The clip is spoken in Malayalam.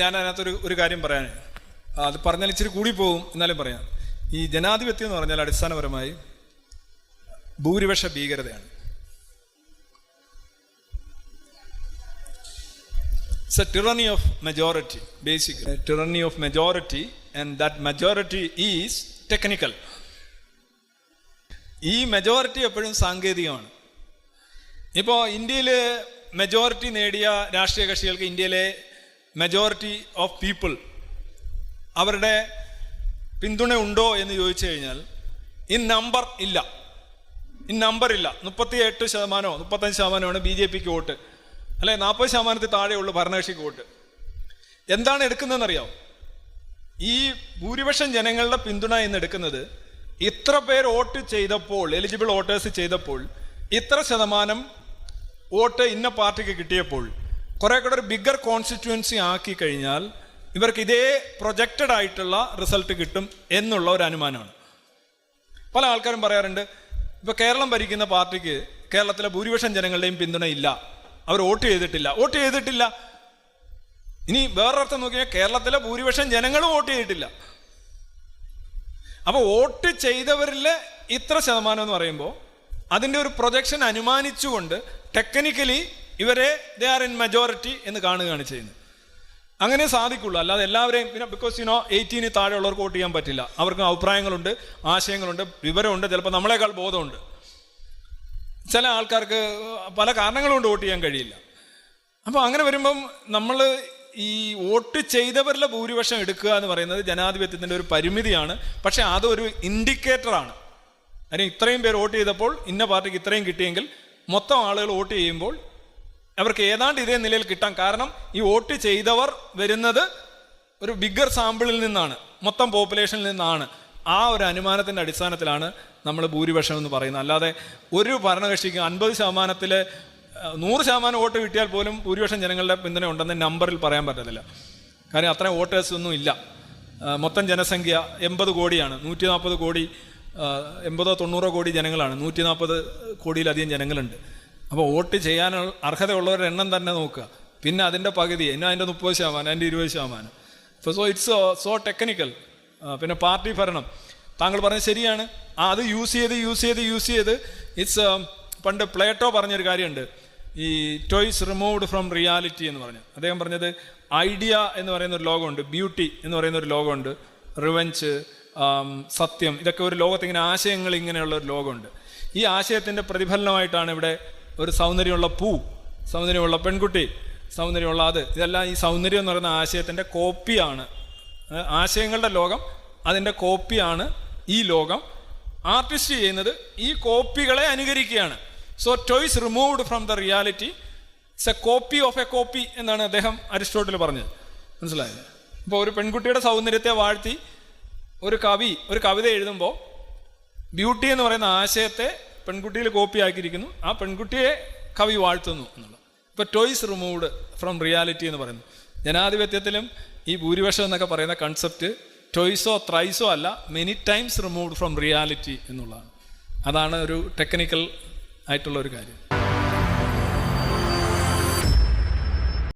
ഞാൻ അതിനകത്തൊരു ഒരു കാര്യം പറയാൻ. അത് പറഞ്ഞാൽ ഇച്ചിരി കൂടി പോകും എന്നാലും പറയാം. ഈ ജനാധിപത്യം എന്ന് പറഞ്ഞാൽ അടിസ്ഥാനപരമായി ഭൂരിപക്ഷ ഭീകരതയാണ്. It's a tyranny of majority basic tyranny of majority and that majority is technical ഈ മെജോറിറ്റി എപ്പോഴും സാങ്കേതികമാണ്. ഇപ്പോൾ ഇന്ത്യയിൽ മെജോറിറ്റി നേടിയ രാഷ്ട്രീയ കക്ഷികൾക്ക് ഇന്ത്യയിലെ മെജോറിറ്റി ഓഫ് പീപ്പിൾ അവരുടെ പിന്തുണ ഉണ്ടോ എന്ന് ചോദിച്ചു കഴിഞ്ഞാൽ ഇൻ നമ്പർ ഇല്ല. ഇൻ നമ്പർ ഇല്ല. മുപ്പത്തി എട്ട് ശതമാനമോ മുപ്പത്തഞ്ച് ശതമാനമാണ് ബി ജെ പിക്ക് വോട്ട്. അല്ലെ നാൽപ്പത് ശതമാനത്തിൽ താഴെയുള്ള ഭരണകക്ഷിക്ക് വോട്ട്. എന്താണ് എടുക്കുന്നതെന്നറിയാം ഈ ഭൂരിപക്ഷം ജനങ്ങളുടെ പിന്തുണ എന്ന് എടുക്കുന്നത് ഇത്ര പേർ വോട്ട് ചെയ്തപ്പോൾ എലിജിബിൾ വോട്ടേഴ്സ് ചെയ്തപ്പോൾ ഇത്ര ശതമാനം വോട്ട് ഇന്ന പാർട്ടിക്ക് കിട്ടിയപ്പോൾ കുറെ കൂടെ ഒരു ബിഗർ കോൺസ്റ്റിറ്റ്യുവൻസി ആക്കി കഴിഞ്ഞാൽ ഇവർക്ക് ഇതേ പ്രൊജക്റ്റഡ് ആയിട്ടുള്ള റിസൾട്ട് കിട്ടും എന്നുള്ള ഒരു അനുമാനമാണ്. പല ആൾക്കാരും പറയാറുണ്ട് ഇപ്പൊ കേരളം ഭരിക്കുന്ന പാർട്ടിക്ക് കേരളത്തിലെ ഭൂരിപക്ഷം ജനങ്ങളുടെയും പിന്തുണ ഇല്ല. അവർ വോട്ട് ചെയ്തിട്ടില്ല. വോട്ട് ചെയ്തിട്ടില്ല. ഇനി വേറൊരർത്ഥം നോക്കിയാൽ കേരളത്തിലെ ഭൂരിപക്ഷം ജനങ്ങളും വോട്ട് ചെയ്തിട്ടില്ല. അപ്പോൾ വോട്ട് ചെയ്തവരിൽ ഇത്ര ശതമാനം എന്ന് പറയുമ്പോൾ അതിന്റെ ഒരു പ്രൊജക്ഷൻ അനുമാനിച്ചുകൊണ്ട് ടെക്നിക്കലി ഇവരെ ദേ ആർ ഇൻ മെജോറിറ്റി എന്ന് കാണുകയാണ് ചെയ്യുന്നത്. അങ്ങനെ സാധിക്കുള്ളൂ. അല്ലാതെ എല്ലാവരെയും പിന്നെ ബിക്കോസ് യുനോ എയ്റ്റീന് താഴെയുള്ളവർക്ക് വോട്ട് ചെയ്യാൻ പറ്റില്ല. അവർക്ക് അഭിപ്രായങ്ങളുണ്ട് ആശയങ്ങളുണ്ട് വിവരമുണ്ട് ചിലപ്പോൾ നമ്മളെക്കാൾ ബോധമുണ്ട്. ചില ആൾക്കാർക്ക് പല കാരണങ്ങൾ കൊണ്ട് വോട്ട് ചെയ്യാൻ കഴിയില്ല. അപ്പോൾ അങ്ങനെ വരുമ്പം നമ്മൾ ഈ വോട്ട് ചെയ്തവരിലെ ഭൂരിപക്ഷം എടുക്കുക എന്ന് പറയുന്നത് ജനാധിപത്യത്തിന്റെ ഒരു പരിമിതിയാണ്. പക്ഷേ അതൊരു ഇൻഡിക്കേറ്ററാണ് അതിന് ഇത്രയും പേർ വോട്ട് ചെയ്തപ്പോൾ ഇന്ന പാർട്ടിക്ക് ഇത്രയും കിട്ടിയെങ്കിൽ മൊത്തം ആളുകൾ വോട്ട് ചെയ്യുമ്പോൾ അവർക്ക് ഏതാണ്ട് ഇതേ നിലയിൽ കിട്ടാം കാരണം ഈ വോട്ട് ചെയ്തവർ വരുന്നത് ഒരു ബിഗ്ഗർ സാമ്പിളിൽ നിന്നാണ് മൊത്തം പോപ്പുലേഷനിൽ നിന്നാണ്. ആ ഒരു അനുമാനത്തിന്റെ അടിസ്ഥാനത്തിലാണ് നമ്മൾ ഭൂരിപക്ഷം എന്ന് പറയുന്നത്. അല്ലാതെ ഒരു ഭരണകക്ഷിക്ക് അൻപത് ശതമാനത്തിൽ നൂറ് ശതമാനം വോട്ട് കിട്ടിയാൽ പോലും ഭൂരിപക്ഷം ജനങ്ങളുടെ പിന്തുണ ഉണ്ടെന്ന് നമ്പറിൽ പറയാൻ പറ്റത്തില്ല. കാര്യം അത്രയും വോട്ടേഴ്സ് ഒന്നും ഇല്ല. മൊത്തം ജനസംഖ്യ എൺപത് കോടിയാണ്. നൂറ്റി നാൽപ്പത് കോടി എൺപതോ തൊണ്ണൂറോ കോടി ജനങ്ങളാണ്. നൂറ്റി നാൽപ്പത് കോടിയിലധികം ജനങ്ങളുണ്ട്. അപ്പോൾ വോട്ട് ചെയ്യാൻ അർഹതയുള്ളവരുടെ എണ്ണം തന്നെ നോക്കുക. പിന്നെ അതിന്റെ പകുതി ഇനി അതിന്റെ മുപ്പത് ശതമാനം അതിന്റെ ഇരുപത് ശതമാനം. ഇപ്പോൾ സോ ഇറ്റ്സ് സോ ടെക്നിക്കൽ പിന്നെ പാർട്ടി ഭരണം. താങ്കൾ പറഞ്ഞത് ശരിയാണ്. അത് യൂസ് ചെയ്ത് യൂസ് ചെയ്ത് യൂസ് ചെയ്ത് ഇറ്റ്സ് പണ്ട് പ്ലേറ്റോ പറഞ്ഞൊരു കാര്യമുണ്ട്. ഈ ടോയ്സ് റിമൂവ്ഡ് ഫ്രം റിയാലിറ്റി എന്ന് പറഞ്ഞു. അദ്ദേഹം പറഞ്ഞത് ഐഡിയ എന്ന് പറയുന്ന ഒരു ലോകമുണ്ട് ബ്യൂട്ടി എന്ന് പറയുന്ന ഒരു ലോകമുണ്ട് റിവഞ്ച് സത്യം ഇതൊക്കെ ഒരു ലോകത്ത് ഇങ്ങനെ ആശയങ്ങൾ ഇങ്ങനെയുള്ള ഒരു ലോകമുണ്ട്. ഈ ആശയത്തിന്റെ പ്രതിഫലനമായിട്ടാണ് ഇവിടെ ഒരു സൗന്ദര്യമുള്ള പൂ സൗന്ദര്യമുള്ള പെൺകുട്ടി സൗന്ദര്യമുള്ള അത്. ഇതെല്ലാം ഈ സൗന്ദര്യം എന്ന് പറയുന്ന ആശയത്തിന്റെ കോപ്പിയാണ്. ആശയങ്ങളുടെ ലോകം അതിന്റെ കോപ്പിയാണ് ഈ ലോകം. ആർട്ടിസ്റ്റ് ചെയ്യുന്നത് ഈ കോപ്പികളെ അനുകരിക്കുകയാണ്. So twice removed from the reality it's a copy of a copy എന്നാണ് അദ്ദേഹം അരിസ്റ്റോട്ടിൽ പറഞ്ഞത്. മനസ്സിലായത് ഇപ്പോൾ ഒരു പെൺകുട്ടിയുടെ സൗന്ദര്യത്തെ വാഴ്ത്തി ഒരു കവി ഒരു കവിത എഴുതുമ്പോൾ ബ്യൂട്ടി എന്ന് പറയുന്ന ആശയത്തെ പെൺകുട്ടിയിൽ കോപ്പി ആക്കിയിരിക്കുന്നു. ആ പെൺകുട്ടിയെ കവി വാഴ്ത്തുന്നു എന്നുള്ളത്. ഇപ്പോൾ ടോയ്സ് റിമൂവ്ഡ് ഫ്രം റിയാലിറ്റി എന്ന് പറയുന്നു. ജനാധിപത്യത്തിലും ഈ ഭൂരിപക്ഷം എന്നൊക്കെ പറയുന്ന കൺസെപ്റ്റ് ടോയ്സോ ത്രൈസോ അല്ല many times removed from reality എന്നുള്ളതാണ്. അതാണ് ഒരു ടെക്നിക്കൽ ആയിട്ടുള്ള ഒരു കാര്യം.